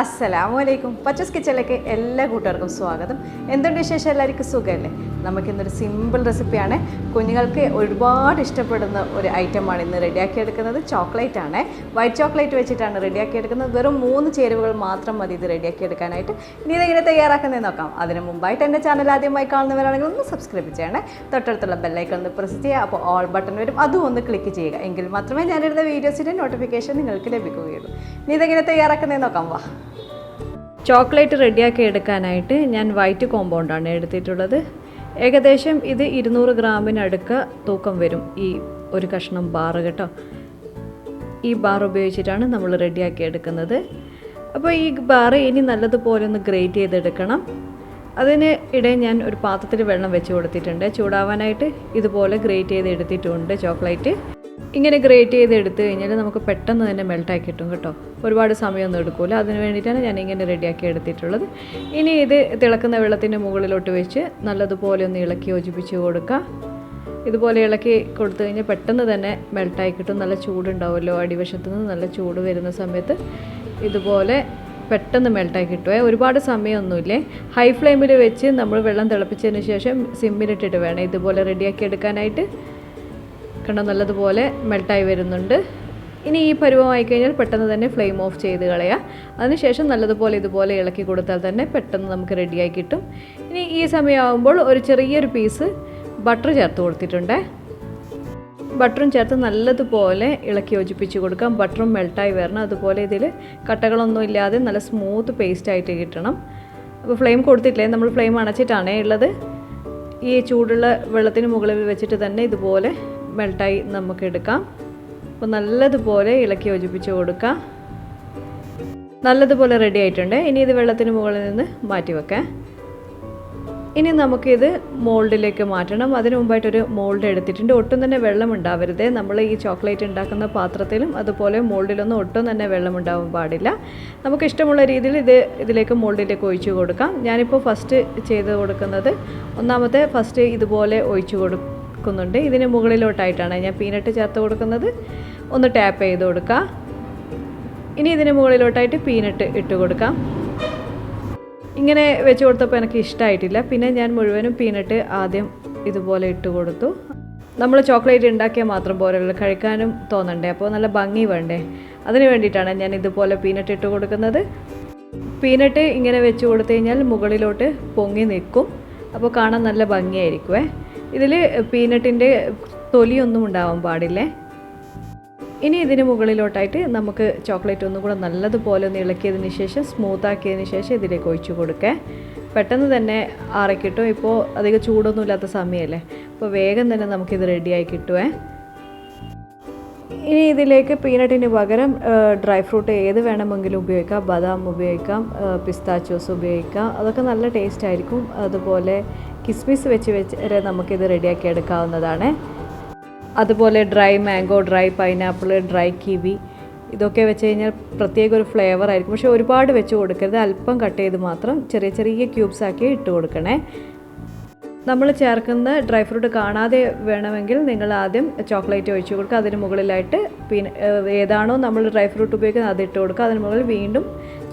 അസ്സലാമു അലൈക്കും പച്ചസ് കിച്ചണിലേക്ക് എല്ലാ കൂട്ടുകാർക്കും സ്വാഗതം. എന്തുണ്ട് വിശേഷം? എല്ലാവർക്കും സുഖമല്ലേ? നമുക്കിന്നൊരു സിമ്പിൾ റെസിപ്പിയാണ് കുഞ്ഞുങ്ങൾക്ക് ഒരുപാട് ഇഷ്ടപ്പെടുന്ന ഒരു ഐറ്റമാണ് ഇന്ന് റെഡിയാക്കി എടുക്കുന്നത് ചോക്ലേറ്റ് ആണ്. വൈറ്റ് ചോക്ലേറ്റ് വെച്ചിട്ടാണ് റെഡിയാക്കി എടുക്കുന്നത് വെറും മൂന്ന് ചേരുവകൾ മാത്രം മതി ഇത് റെഡിയാക്കി എടുക്കാനായിട്ട് ഇനി ഇതെങ്ങനെ തയ്യാറാക്കുന്നത് നോക്കാം. അതിന് മുമ്പായിട്ട് എന്റെ ചാനൽ ആദ്യമായി കാണുന്നവരാണെങ്കിൽ ഒന്ന് സബ്സ്ക്രൈബ് ചെയ്യണേ. തൊട്ടടുത്തുള്ള ബെല്ലൈക്കൺ ഒന്ന് പ്രസ് ചെയ്യുക. അപ്പോൾ ഓൾ ബട്ടൺ വരും. അതും ഒന്ന് ക്ലിക്ക് ചെയ്യുക. എങ്കിൽ മാത്രമേ ഞാനിടുന്ന വീഡിയോസിന്റെ നോട്ടിഫിക്കേഷൻ നിങ്ങൾക്ക് ലഭിക്കുകയുള്ളൂ. ഇനി ഇതെങ്ങനെ തയ്യാറാക്കുന്നത് നോക്കാം. വാ. ചോക്ലേറ്റ് റെഡിയാക്കി എടുക്കാനായിട്ട് ഞാൻ വൈറ്റ് കോമ്പൗണ്ടാണ് എടുത്തിട്ടുള്ളത്. ഏകദേശം ഇത് ഇരുന്നൂറ് ഗ്രാമിനടുക്ക തൂക്കം വരും ഈ ഒരു കഷ്ണം ബാറ് കേട്ടോ. ഈ ബാർ ഉപയോഗിച്ചിട്ടാണ് നമ്മൾ റെഡിയാക്കി എടുക്കുന്നത്. അപ്പോൾ ഈ ബാറ് ഇനി നല്ലതുപോലെ ഒന്ന് ഗ്രേറ്റ് ചെയ്തെടുക്കണം. അതിന് ഇടയിൽ ഞാൻ ഒരു പാത്രത്തിൽ വെള്ളം വെച്ച് കൊടുത്തിട്ടുണ്ട്. ചൂടാവാനായിട്ട് ഇതുപോലെ ഗ്രേറ്റ് ചെയ്ത് എടുത്തിട്ടുണ്ട് ചോക്ലേറ്റ്. ഇങ്ങനെ ഗ്രേറ്റ് ചെയ്ത് എടുത്തു കഴിഞ്ഞാൽ നമുക്ക് പെട്ടെന്ന് തന്നെ മെൽട്ടാക്കി കിട്ടും കേട്ടോ. ഒരുപാട് സമയമൊന്നും എടുക്കില്ല അതിന് വേണ്ടിയിട്ടാണ് ഞാൻ ഇങ്ങനെ റെഡിയാക്കി എടുത്തിട്ടുള്ളത്. ഇനി ഇത് തിളക്കുന്ന വെള്ളത്തിന്റെ മുകളിലോട്ട് വെച്ച് നല്ലതുപോലെ ഒന്ന് ഇളക്കി യോജിപ്പിച്ച് കൊടുക്കുക ഇതുപോലെ ഇളക്കി കൊടുത്തു കഴിഞ്ഞാൽ പെട്ടെന്ന് തന്നെ മെൽട്ടായി കിട്ടും. നല്ല ചൂടുണ്ടാവുമല്ലോ. അടിവശത്ത് നിന്ന് നല്ല ചൂട് വരുന്ന സമയത്ത് ഇതുപോലെ പെട്ടെന്ന് മെൽട്ടായി കിട്ടുമേ ഒരുപാട് സമയമൊന്നുമില്ലേ? ഹൈ ഫ്ലെയിമിൽ വെച്ച് നമ്മൾ വെള്ളം തിളപ്പിച്ചതിന് ശേഷം സിമ്മിലിട്ടിട്ട് വേണം ഇതുപോലെ റെഡിയാക്കി എടുക്കാനായിട്ട്. കണ്ടോ നല്ലതുപോലെ മെൽട്ടായി വരുന്നുണ്ട്. ഇനി ഈ പരുവമായി കഴിഞ്ഞാൽ പെട്ടെന്ന് തന്നെ ഫ്ലെയിം ഓഫ് ചെയ്ത് കളയുക അതിനുശേഷം നല്ലതുപോലെ ഇതുപോലെ ഇളക്കി കൊടുത്താൽ തന്നെ പെട്ടെന്ന് നമുക്ക് റെഡിയായി കിട്ടും. ഇനി ഈ സമയമാകുമ്പോൾ ഒരു ചെറിയൊരു പീസ് ബട്ടർ ചേർത്ത് കൊടുത്തിട്ടുണ്ട്. ബട്ടറും ചേർത്ത് നല്ലതുപോലെ ഇളക്കി യോജിപ്പിച്ച് കൊടുക്കാം. ബട്ടറും മെൽട്ടായി വരണം. അതുപോലെ ഇതിൽ കട്ടകളൊന്നും ഇല്ലാതെ നല്ല സ്മൂത്ത് പേസ്റ്റായിട്ട് കിട്ടണം. അപ്പോൾ ഫ്ലെയിം കൊടുത്തിട്ടില്ലേ? നമ്മൾ ഫ്ലെയിം അണച്ചിട്ടാണേ ഉള്ളത്. ഈ ചൂടുള്ള വെള്ളത്തിന് മുകളിൽ വെച്ചിട്ട് തന്നെ ഇതുപോലെ മെൽട്ടായി നമുക്ക് എടുക്കാം അപ്പോൾ നല്ലതുപോലെ ഇളക്കി യോജിപ്പിച്ച് കൊടുക്കാം. നല്ലതുപോലെ റെഡി ആയിട്ടുണ്ട്. ഇനി ഇത് വെള്ളത്തിന് മുകളിൽ നിന്ന് മാറ്റി വെക്കാം ഇനി നമുക്കിത് മോൾഡിലേക്ക് മാറ്റണം. അതിന് മുമ്പായിട്ടൊരു മോൾഡ് എടുത്തിട്ടുണ്ട്. ഒട്ടും തന്നെ വെള്ളം ഉണ്ടാവരുത്. നമ്മൾ ഈ ചോക്ലേറ്റ് ഉണ്ടാക്കുന്ന പാത്രത്തിലും അതുപോലെ മോൾഡിലൊന്നും ഒട്ടും തന്നെ വെള്ളം ഉണ്ടാവാൻ പാടില്ല. നമുക്ക് ഇഷ്ടമുള്ള രീതിയിൽ ഇത് ഇതിലേക്ക് മോൾഡിലേക്ക് ഒഴിച്ചു കൊടുക്കാം. ഞാനിപ്പോൾ ഫസ്റ്റ് ചെയ്ത് കൊടുക്കുന്നത് ഒന്നാമത്തെ ഫസ്റ്റ് ഇതുപോലെ ഒഴിച്ചു കൊടുക്കുന്നുണ്ട്. ഇതിന് മുകളിലോട്ടായിട്ടാണ് ഞാൻ പീനട്ട് ചേർത്ത് കൊടുക്കുന്നത്. ഒന്ന് ടാപ്പ് ചെയ്ത് കൊടുക്കാം. ഇനി ഇതിന് മുകളിലോട്ടായിട്ട് പീനട്ട് ഇട്ട് കൊടുക്കാം. ഇങ്ങനെ വെച്ച് കൊടുത്തപ്പോൾ എനിക്ക് ഇഷ്ടമായിട്ടില്ല പിന്നെ ഞാൻ മുഴുവനും പീനട്ട് ആദ്യം ഇതുപോലെ ഇട്ട് കൊടുത്തു. നമ്മൾ ചോക്ലേറ്റ് ഉണ്ടാക്കിയാൽ മാത്രം പോരല്ലോ കഴിക്കാനും തോന്നണ്ടേ? അപ്പോൾ നല്ല ഭംഗി വേണ്ടേ? അതിന് വേണ്ടിയിട്ടാണ് ഞാൻ ഇതുപോലെ പീനട്ട് ഇട്ട് കൊടുക്കുന്നത്. പീനട്ട് ഇങ്ങനെ വെച്ച് കൊടുത്തു കഴിഞ്ഞാൽ മുകളിലോട്ട് പൊങ്ങി നിൽക്കും. അപ്പോൾ കാണാൻ നല്ല ഭംഗിയായിരിക്കുമേ ഇതിൽ പീനട്ടിന്റെ തൊലിയൊന്നും ഉണ്ടാവാൻ പാടില്ലേ? ഇനി ഇതിന് മുകളിലോട്ടായിട്ട് നമുക്ക് ചോക്ലേറ്റ് ഒന്നും കൂടെ നല്ലതുപോലെ ഒന്ന് ഇളക്കിയതിന് ശേഷം സ്മൂത്ത് ആക്കിയതിന് ശേഷം ഇതിലേക്ക് ഒഴിച്ചു കൊടുക്കേ. പെട്ടെന്ന് തന്നെ ആറക്കിട്ടും. ഇപ്പോൾ അധികം ചൂടൊന്നുമില്ലാത്ത സമയമല്ലേ? അപ്പോൾ വേഗം തന്നെ നമുക്കിത് റെഡിയായി കിട്ടുവേ. ഇനി ഇതിലേക്ക് പീനട്ടിന് പകരം ഡ്രൈ ഫ്രൂട്ട് ഏത് വേണമെങ്കിലും ഉപയോഗിക്കാം. ബദാം ഉപയോഗിക്കാം പിസ്താച്ചോസ് ഉപയോഗിക്കാം. അതൊക്കെ നല്ല ടേസ്റ്റ് ആയിരിക്കും. അതുപോലെ കിസ്മിസ് വെച്ച് വെച്ച് വരെ നമുക്കിത് റെഡിയാക്കി എടുക്കാവുന്നതാണ്. അതുപോലെ dry mango dry pineapple dry kiwi ഇതൊക്കെ വെച്ച് കഴിഞ്ഞാൽ പ്രത്യേക ഒരു ഫ്ലേവർ ആയിരിക്കും. പക്ഷേ ഒരുപാട് വെച്ച് കൊടുക്കരുത്. അല്പം കട്ട് ചെയ്ത് മാത്രം ചെറിയ ചെറിയ ക്യൂബ്സ് ആക്കി ഇട്ട് കൊടുക്കണേ. നമ്മൾ ചേർക്കുന്ന ഡ്രൈ ഫ്രൂട്ട് കാണാതെ വേണമെങ്കിൽ നിങ്ങൾ ആദ്യം ചോക്ലേറ്റ് ഒഴിച്ചു കൊടുക്കുക. അതിന് മുകളിലായിട്ട് പിന്നെ ഏതാണോ നമ്മൾ ഡ്രൈ ഫ്രൂട്ട് ഉപയോഗിക്കുന്നത് അത് ഇട്ട് കൊടുക്കുക. അതിന് മുകളിൽ വീണ്ടും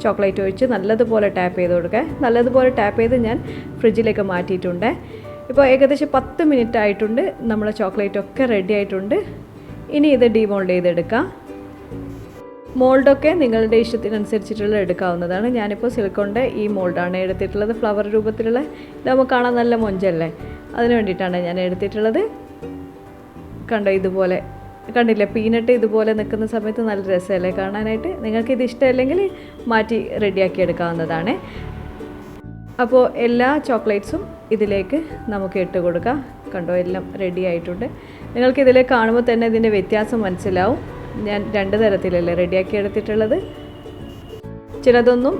ചോക്ലേറ്റ് ഒഴിച്ച് നല്ലതുപോലെ ടാപ്പ് ചെയ്ത് കൊടുക്കുക. നല്ലതുപോലെ ടാപ്പ് ചെയ്ത് ഞാൻ ഫ്രിഡ്ജിലേക്ക് മാറ്റിയിട്ടുണ്ട്. ഇപ്പോൾ ഏകദേശം പത്ത് മിനിറ്റ് ആയിട്ടുണ്ട് നമ്മളെ ചോക്ലേറ്റ് ഒക്കെ റെഡി ആയിട്ടുണ്ട്. ഇനി ഇത് ഡീമോൾഡ് ചെയ്തെടുക്കാം. മോൾഡൊക്കെ നിങ്ങളുടെ ഇഷ്ടത്തിനനുസരിച്ചിട്ടുള്ള എടുക്കാവുന്നതാണ്. ഞാനിപ്പോൾ സിലിക്കോണിന്റെ ഈ മോൾഡാണ് എടുത്തിട്ടുള്ളത്. ഫ്ലവർ രൂപത്തിലുള്ള ഇതാകുമ്പോൾ കാണാൻ നല്ല മൊഞ്ചല്ലേ? അതിന് വേണ്ടിയിട്ടാണ് ഞാൻ എടുത്തിട്ടുള്ളത്. കണ്ടോ ഇതുപോലെ കണ്ടില്ലേ? പീനട്ട് ഇതുപോലെ നിൽക്കുന്ന സമയത്ത് നല്ല രസമല്ലേ കാണാനായിട്ട്? നിങ്ങൾക്ക് ഇത് ഇഷ്ടമല്ലെങ്കിൽ മാറ്റി റെഡിയാക്കി എടുക്കാവുന്നതാണ്. അപ്പോൾ എല്ലാ ചോക്ലേറ്റ്സും ഇതിലേക്ക് നമുക്ക് ഇട്ട് കൊടുക്കാം. കണ്ടോ എല്ലാം റെഡി ആയിട്ടുണ്ട്. നിങ്ങൾക്ക് ഇതിലേക്ക് കാണുമ്പോൾ തന്നെ ഇതിന്റെ വ്യത്യാസം മനസ്സിലാവും. ഞാൻ രണ്ട് തരത്തിലല്ലേ റെഡിയാക്കി എടുത്തിട്ടുള്ളത്. ചിലതൊന്നും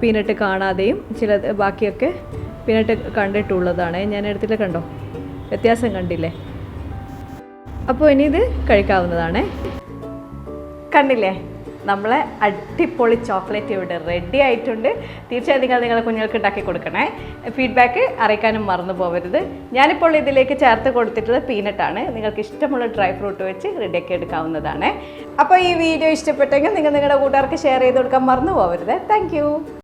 പീനട്ട് കാണാതെയും ചില ബാക്കിയൊക്കെ പീനട്ട് കണ്ടിട്ടുള്ളതാണ്. ഞാൻ എടുത്തിട്ട് കണ്ടോ? വ്യത്യാസം കണ്ടില്ലേ? അപ്പോൾ ഇനി ഇത് കഴിക്കാവുന്നതാണേ. കണ്ടില്ലേ? നമ്മളെ അടിപൊളി ചോക്ലേറ്റ് ഇവിടെ റെഡി ആയിട്ടുണ്ട്. തീർച്ചയായും നിങ്ങൾ നിങ്ങളുടെ കുഞ്ഞുങ്ങൾക്ക് ഉണ്ടാക്കി കൊടുക്കണേ. ഫീഡ്ബാക്ക് അറിയിക്കാനും മറന്നു പോകരുത് ഞാനിപ്പോൾ ഇതിലേക്ക് ചേർത്ത് കൊടുത്തിട്ടുള്ളത് പീനട്ടാണ്. നിങ്ങൾക്ക് ഇഷ്ടമുള്ള ഡ്രൈ ഫ്രൂട്ട് വെച്ച് റെഡിയാക്കി എടുക്കാവുന്നതാണ്. അപ്പോൾ ഈ വീഡിയോ ഇഷ്ടപ്പെട്ടെങ്കിൽ നിങ്ങൾ നിങ്ങളുടെ കൂട്ടുകാർക്ക് ഷെയർ ചെയ്ത് കൊടുക്കാൻ മറന്നു പോകരുത് താങ്ക്